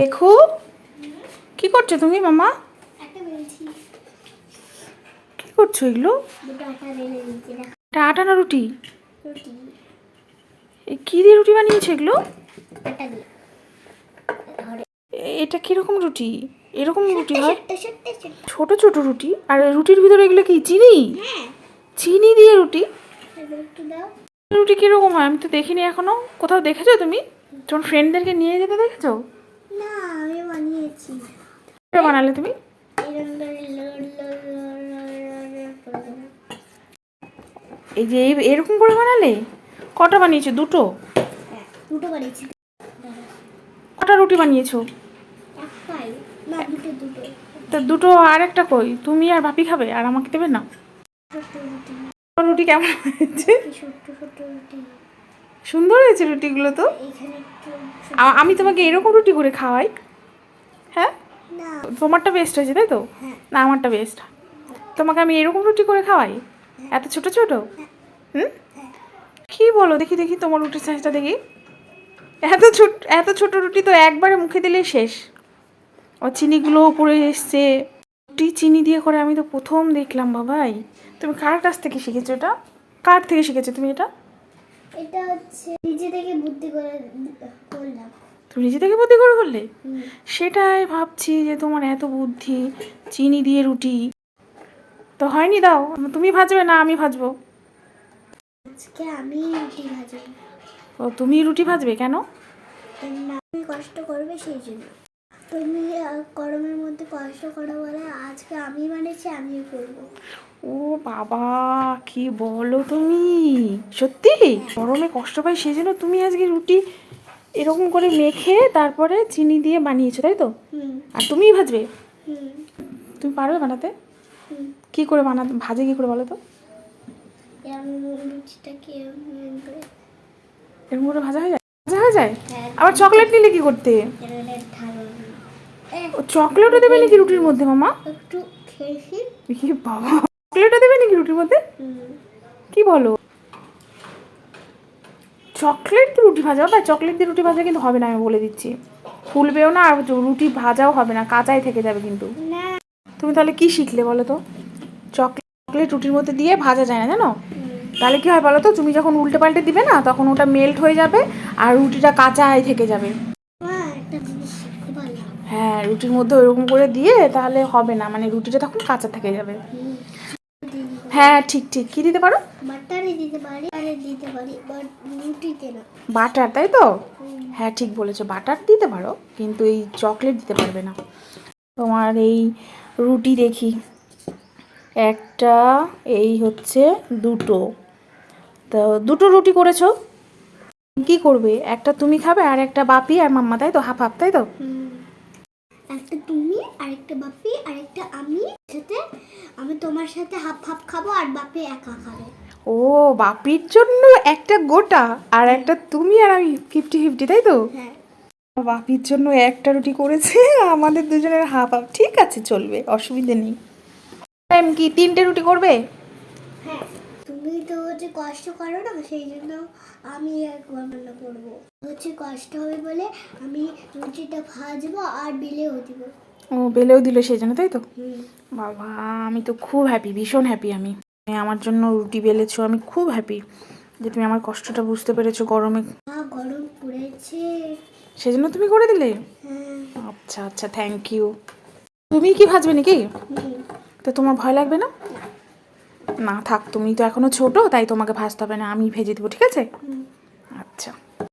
দেখো। কি করছ তুমি মামা? কি করছ এগুলো? আটা না এটা আটা না রুটি? কি দিয়ে রুটি বানিয়েছো এগুলো? এটা কীরকম রুটি? এরকম রুটি হয়? ছোট ছোট রুটি? আর রুটির ভিতরে এগুলো কি চিনি? হ্যাঁ। চিনি দিয়ে রুটি? এবার রুটি কীরকম হয়? আমি তো দেখিনি এখনও। কোথাও দেখেছ তুমি? তোমার ফ্রেন্ডদেরকে নিয়ে যেতে দেখেছ? না আমি বানিয়েছি। কীভাবে বানালে তুমি। এই যে এরকম করে বানালে? কটা বানিয়েছো? দুটো? হ্যাঁ দুটো বানিয়েছি। কটা রুটি বানিয়েছো? তা দুটো আর একটা কই? তুমি আর বাপি খাবে? আর আমাকে দেবে না? রুটি। কেমন হয়েছে কি ছোট্ট ছোট্ট রুটি সুন্দর হয়েছে রুটিগুলো তো? আমি তোমাকে এরকম রুটি করে খাওয়াই। হ্যাঁ? তোমারটা বেস্ট হয়েছে তাই তো? হ্যাঁ। না আমারটা বেস্ট তোমাকে আমি এরকম রুটি করে খাওয়াই? এত ছোট ছোট? হুম? হ্যাঁ। কি বলো দেখি দেখি তোমার রুটির সাইজটা দেখি। এত ছোট এত ছোট রুটি তো একবারে মুখে দিলেই শেষ। ও চিনিগুলো উপরে এসছে। রুটি চিনি দিয়ে করে আমি তো প্রথম দেখলাম বাবাই। তুমি কার কাছ থেকে শিখেছো এটা? কার থেকে শিখেছো তুমি এটা? এটা হচ্ছে নিজে থেকে বুদ্ধি করে করলাম। তুমি নিজে থেকে বুদ্ধি করে করলে? সেটাই ভাবছি যে তোমার এত বুদ্ধি চিনি দিয়ে রুটি তো হয়নি দাও। তুমি ভাজবে না আমি ভাজবো। আজকে আমি রুটি ভাজবো ও তুমি রুটি ভাজবে কেন? না তুমি কষ্ট করবে সেই জন্য। তুমি গরমের মধ্যে কষ্ট করো বলে আজকে আমি বানিয়েছি আমিও করব। ও বাবা কি বলো তুমি? সত্যি? গরমে কষ্ট পাই সেই জন্য তুমি আজকে রুটি এরকম করে মেখে তারপরে চিনি দিয়ে বানিয়েছো তাই তো? আর তুমিই ভাজবে? তুমি পারবে বানাতে? কি করে বানাতে ভাজে কি করে বলো তো? এরকম করে? ভাজা হয়ে যায়? ভাজা হয়ে যায়? হ্যাঁ। আবার চকলেট নিলে কি করতে? চকলেটও দেবে নাকি রুটির মধ্যে মামা? একটু খেয়েছি। বাবা চকলেটও দেবে নাকি রুটির মধ্যে? কি বলো? চকলেট দিয়ে রুটি ভাজা বা চকলেট দিয়ে রুটি ভাজা কিন্তু হবে না আমি বলে দিচ্ছি। ফুলবেও না আর রুটি ভাজাও হবে না কাঁচাই থেকে যাবে কিন্তু। তুমি তাহলে কি শিখলে বলো তো? চকলেট রুটির মধ্যে দিয়ে ভাজা যায় না জানো? তাহলে কি হয় বলো তো তুমি যখন উল্টে পাল্টে দিবে না তখন ওটা মেল্ট হয়ে যাবে আর রুটিটা কাঁচাই থেকে যাবে। হ্যাঁ রুটির মধ্যে ওইরকম করে দিয়ে তাহলে হবে না মানে রুটিটা তখন কাঁচা থেকে যাবে। হ্যাঁ ঠিক ঠিক। কি দিতে পারো? বাটারে দিতে পারি আরে দিতে পারি রুটিতে না। বাটার তাই তো? হ্যাঁ ঠিক বলেছ বাটার দিতে পারো কিন্তু এই চকলেট দিতে পারবে না। তোমার এই রুটি দেখি। একটা এই হচ্ছে দুটো। তো দুটো রুটি করেছ? কি করবে? একটা তুমি খাবে আর একটা বাপি আর মাম্মা তাই তো? হাফ হাফ তাই তো। একটা তুমি আরেকটা বাপি আরেকটা আমি। সাথে আমি তোমার সাথে হাফ হাফ খাব আর বাপি একা খাবে। ও বাপির জন্য একটা গোটা আর একটা তুমি আর আমি ফিফটি ফিফটি তাই তো? হ্যাঁ। বাপির জন্য একটা রুটি করেছে আমাদের দুজনের হাফ হাফ ঠিক আছে চলবে অসুবিধে নেই। টাইম কি তিনটে রুটি করবে? হ্যাঁ তুমি তো হচ্ছে কষ্ট করো না সেই জন্য আমি একবার রান্না করব। হচ্ছে কষ্ট হবে বলে আমি রুটিটা ভাজবো আর বেলেও দিব। ও বেলেও দিল সেই জন্য তাই তো? বাবা আমি তো খুব হ্যাপি ভীষণ হ্যাপি আমি। আমার জন্য রুটি বেলেছো আমি খুব হ্যাপি যে তুমি আমার কষ্টটা বুঝতে পেরেছ গরমে। গরম পড়েছে। সেই জন্য তুমি করে দিলে? হ্যাঁ। আচ্ছা আচ্ছা থ্যাংক ইউ তুমি কি ভাজবে নাকি? তো তোমার ভয় লাগবে না? না থাক তুমি তো এখনও ছোট তাই তোমাকে ভাজতে হবে না আমি ভেজে দেবো ঠিক আছে? আচ্ছা।